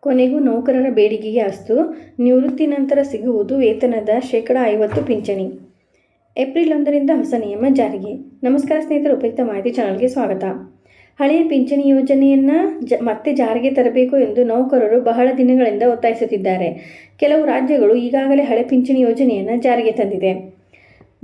ಕೊನೆಗೂ ನೌಕರರ ಬೇಡಿಕೆಗೆ ಅಸ್ತು. ನಿವೃತ್ತಿ ನಂತರ ಸಿಗುವುದು ವೇತನದ ಶೇಕಡ ಐವತ್ತು ಪಿಂಚಣಿ. ಏಪ್ರಿಲ್ ಒಂದರಿಂದ ಹೊಸ ನಿಯಮ ಜಾರಿಗೆ. ನಮಸ್ಕಾರ ಸ್ನೇಹಿತರು, ಉಪಯುಕ್ತ ಮಾಹಿತಿ ಚಾನಲ್ಗೆ ಸ್ವಾಗತ. ಹಳೆಯ ಪಿಂಚಣಿ ಯೋಜನೆಯನ್ನು ಜ, ಮತ್ತೆ ಜಾರಿಗೆ ತರಬೇಕು ಎಂದು ನೌಕರರು ಬಹಳ ದಿನಗಳಿಂದ ಒತ್ತಾಯಿಸುತ್ತಿದ್ದಾರೆ. ಕೆಲವು ರಾಜ್ಯಗಳು ಈಗಾಗಲೇ ಹಳೆ ಪಿಂಚಣಿ ಯೋಜನೆಯನ್ನು ಜಾರಿಗೆ ತಂದಿದೆ.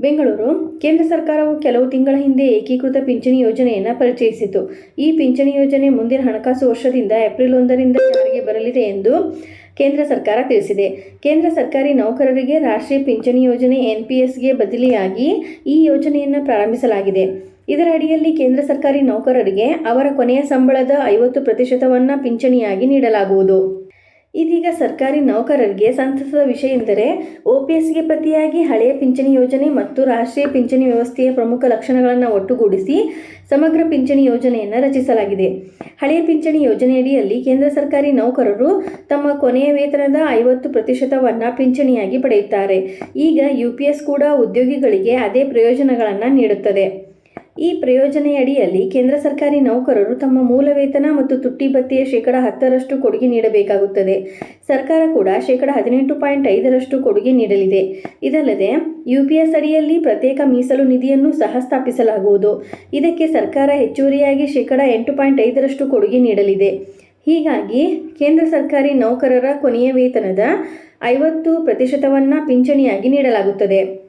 ಬೆಂಗಳೂರು. ಕೇಂದ್ರ ಸರ್ಕಾರವು ಕೆಲವು ತಿಂಗಳ ಹಿಂದೆ ಏಕೀಕೃತ ಪಿಂಚಣಿ ಯೋಜನೆಯನ್ನು ಪರಿಚಯಿಸಿತು. ಈ ಪಿಂಚಣಿ ಯೋಜನೆ ಮುಂದಿನ ಹಣಕಾಸು ವರ್ಷದಿಂದ ಏಪ್ರಿಲ್ ಒಂದರಿಂದ ಜಾರಿಗೆ ಬರಲಿದೆ ಎಂದು ಕೇಂದ್ರ ಸರ್ಕಾರ ತಿಳಿಸಿದೆ. ಕೇಂದ್ರ ಸರ್ಕಾರಿ ನೌಕರರಿಗೆ ರಾಷ್ಟ್ರೀಯ ಪಿಂಚಣಿ ಯೋಜನೆ ಎನ್ ಪಿ ಬದಲಿಯಾಗಿ ಈ ಯೋಜನೆಯನ್ನು ಪ್ರಾರಂಭಿಸಲಾಗಿದೆ. ಇದರ ಅಡಿಯಲ್ಲಿ ಕೇಂದ್ರ ಸರ್ಕಾರಿ ನೌಕರರಿಗೆ ಅವರ ಕೊನೆಯ ಸಂಬಳದ ಐವತ್ತು ಪ್ರತಿಶತವನ್ನು ಪಿಂಚಣಿಯಾಗಿ ನೀಡಲಾಗುವುದು. ಇದೀಗ ಸರ್ಕಾರಿ ನೌಕರರಿಗೆ ಸಂತಸದ ವಿಷಯ ಎಂದರೆ ಒಪಿಎಸ್ಗೆ ಪ್ರತಿಯಾಗಿ ಹಳೆಯ ಪಿಂಚಣಿ ಯೋಜನೆ ಮತ್ತು ರಾಷ್ಟ್ರೀಯ ಪಿಂಚಣಿ ವ್ಯವಸ್ಥೆಯ ಪ್ರಮುಖ ಲಕ್ಷಣಗಳನ್ನು ಒಟ್ಟುಗೂಡಿಸಿ ಸಮಗ್ರ ಪಿಂಚಣಿ ಯೋಜನೆಯನ್ನು ರಚಿಸಲಾಗಿದೆ. ಹಳೆಯ ಪಿಂಚಣಿ ಯೋಜನೆಯಡಿಯಲ್ಲಿ ಕೇಂದ್ರ ಸರ್ಕಾರಿ ನೌಕರರು ತಮ್ಮ ಕೊನೆಯ ವೇತನದ ಐವತ್ತು ಪ್ರತಿಶತವನ್ನು ಪಿಂಚಣಿಯಾಗಿ ಪಡೆಯುತ್ತಾರೆ. ಈಗ ಯು ಪಿ ಎಸ್ ಕೂಡ ಉದ್ಯೋಗಿಗಳಿಗೆ ಅದೇ ಪ್ರಯೋಜನಗಳನ್ನು ನೀಡುತ್ತದೆ. ಈ ಪ್ರಯೋಜನೆಯಡಿಯಲ್ಲಿ ಕೇಂದ್ರ ಸರ್ಕಾರಿ ನೌಕರರು ತಮ್ಮ ಮೂಲ ವೇತನ ಮತ್ತು ತುಟ್ಟಿ ಭತ್ತೆಯ ಶೇಕಡ ಹತ್ತರಷ್ಟು ಕೊಡುಗೆ ನೀಡಬೇಕಾಗುತ್ತದೆ. ಸರ್ಕಾರ ಕೂಡ ಶೇಕಡ ಹದಿನೆಂಟು ಪಾಯಿಂಟ್ ಐದರಷ್ಟು ಕೊಡುಗೆ ನೀಡಲಿದೆ. ಇದಲ್ಲದೆ ಯುಪಿಎಸ್ ಅಡಿಯಲ್ಲಿ ಪ್ರತ್ಯೇಕ ಮೀಸಲು ನಿಧಿಯನ್ನು ಸಹ ಸ್ಥಾಪಿಸಲಾಗುವುದು. ಇದಕ್ಕೆ ಸರ್ಕಾರ ಹೆಚ್ಚುವರಿಯಾಗಿ ಶೇಕಡ ಎಂಟು ಪಾಯಿಂಟ್ ಐದರಷ್ಟು ಕೊಡುಗೆ ನೀಡಲಿದೆ. ಹೀಗಾಗಿ, ಕೇಂದ್ರ ಸರ್ಕಾರಿ ನೌಕರರ ಕೊನೆಯ ವೇತನದ ಐವತ್ತು ಪ್ರತಿಶತವನ್ನು ಪಿಂಚಣಿಯಾಗಿ ನೀಡಲಾಗುತ್ತದೆ.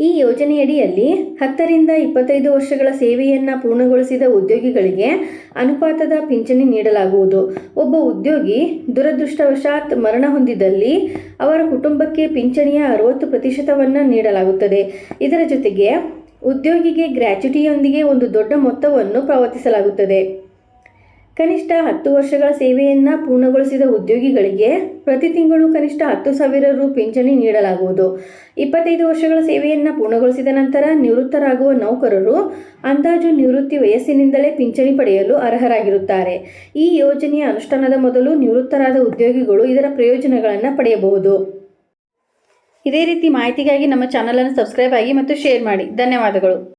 ಈ ಯೋಜನೆಯಡಿಯಲ್ಲಿ ಹತ್ತರಿಂದ ಇಪ್ಪತ್ತೈದು ವರ್ಷಗಳ ಸೇವೆಯನ್ನು ಪೂರ್ಣಗೊಳಿಸಿದ ಉದ್ಯೋಗಿಗಳಿಗೆ ಅನುಪಾತದ ಪಿಂಚಣಿ ನೀಡಲಾಗುವುದು. ಒಬ್ಬ ಉದ್ಯೋಗಿ ದುರದೃಷ್ಟವಶಾತ್ ಮರಣ ಹೊಂದಿದಲ್ಲಿ ಅವರ ಕುಟುಂಬಕ್ಕೆ ಪಿಂಚಣಿಯ ಅರವತ್ತು ಪ್ರತಿಶತವನ್ನು ನೀಡಲಾಗುತ್ತದೆ. ಇದರ ಜೊತೆಗೆ ಉದ್ಯೋಗಿಗೆ ಗ್ರ್ಯಾಚ್ಯುಟಿಯೊಂದಿಗೆ ಒಂದು ದೊಡ್ಡ ಮೊತ್ತವನ್ನು ಪಾವತಿಸಲಾಗುತ್ತದೆ. ಕನಿಷ್ಠ ಹತ್ತು ವರ್ಷಗಳ ಸೇವೆಯನ್ನು ಪೂರ್ಣಗೊಳಿಸಿದ ಉದ್ಯೋಗಿಗಳಿಗೆ ಪ್ರತಿ ತಿಂಗಳು ಕನಿಷ್ಠ ಹತ್ತು ಸಾವಿರ ರು ಪಿಂಚಣಿ ನೀಡಲಾಗುವುದು. ಇಪ್ಪತ್ತೈದು ವರ್ಷಗಳ ಸೇವೆಯನ್ನು ಪೂರ್ಣಗೊಳಿಸಿದ ನಂತರ ನಿವೃತ್ತರಾಗುವ ನೌಕರರು ಅಂದಾಜು ನಿವೃತ್ತಿ ವಯಸ್ಸಿನಿಂದಲೇ ಪಿಂಚಣಿ ಪಡೆಯಲು ಅರ್ಹರಾಗಿರುತ್ತಾರೆ. ಈ ಯೋಜನೆಯ ಅನುಷ್ಠಾನದ ಮೊದಲು ನಿವೃತ್ತರಾದ ಉದ್ಯೋಗಿಗಳು ಇದರ ಪ್ರಯೋಜನಗಳನ್ನು ಪಡೆಯಬಹುದು. ಇದೇ ರೀತಿ ಮಾಹಿತಿಗಾಗಿ ನಮ್ಮ ಚಾನಲನ್ನು ಸಬ್ಸ್ಕ್ರೈಬ್ ಆಗಿ ಮತ್ತು ಶೇರ್ ಮಾಡಿ. ಧನ್ಯವಾದಗಳು.